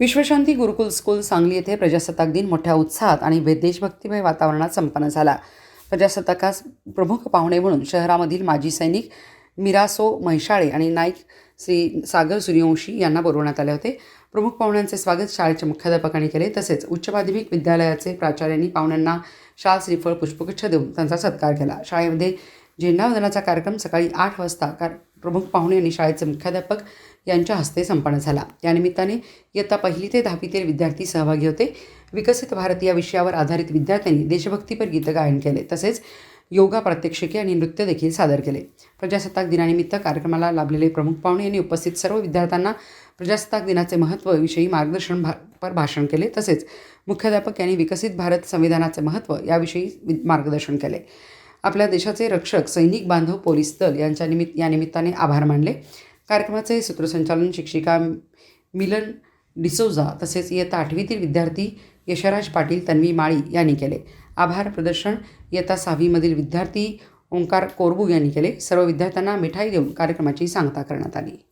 विश्वशांती गुरुकुल स्कूल सांगली येथे प्रजासत्ताक दिन मोठ्या उत्साहात आणि देशभक्तीमय वातावरणात संपन्न झाला. प्रजासत्ताकास प्रमुख पाहुणे म्हणून शहरामधील माजी सैनिक मिरासो म्हैशाळे आणि नाईक श्री सागर सूर्यवंशी यांना बोलवण्यात आले होते. प्रमुख पाहुण्यांचे स्वागत शाळेच्या मुख्याध्यापकांनी केले. तसेच उच्च माध्यमिक विद्यालयाचे प्राचार्यांनी पाहुण्यांना शाल श्रीफळ पुष्पगुच्छ देऊन त्यांचा सत्कार केला. शाळेमध्ये झेंडावंदनाचा कार्यक्रम सकाळी आठ वाजता कार प्रमुख पाहुणे आणि शाळेचे मुख्याध्यापक यांच्या हस्ते संपन्न झाला. यानिमित्ताने इयत्ता पहिली ते दहावीतील विद्यार्थी सहभागी होते. विकसित भारत या विषयावर आधारित विद्यार्थ्यांनी देशभक्तीपर गीतं गायन केले तसेच योगा प्रात्यक्षिके आणि नृत्य देखील सादर केले. प्रजासत्ताक दिनानिमित्त कार्यक्रमाला लाभलेले प्रमुख पाहुणे यांनी उपस्थित सर्व विद्यार्थ्यांना प्रजासत्ताक दिनाचे महत्त्व विषयी मार्गदर्शन भा पर भाषण केले तसेच मुख्याध्यापक यांनी विकसित भारत संविधानाचे महत्त्व याविषयी वि- मार्गदर्शन केले. आपल्या देशाचे रक्षक सैनिक बांधव पोलीस दल यांच्या निमित्त या निमित्ताने आभार मानले. कार्यक्रमाचे सूत्रसंचालन शिक्षिका मिलन डिसोजा तसेच इयत्ता आठवीतील विद्यार्थी यशराज पाटील तन्वी माळी यांनी केले. आभार प्रदर्शन इयत्ता सहावीमधील विद्यार्थी ओंकार कोरबू यांनी केले. सर्व विद्यार्थ्यांना मिठाई देऊन कार्यक्रमाची सांगता करण्यात आली.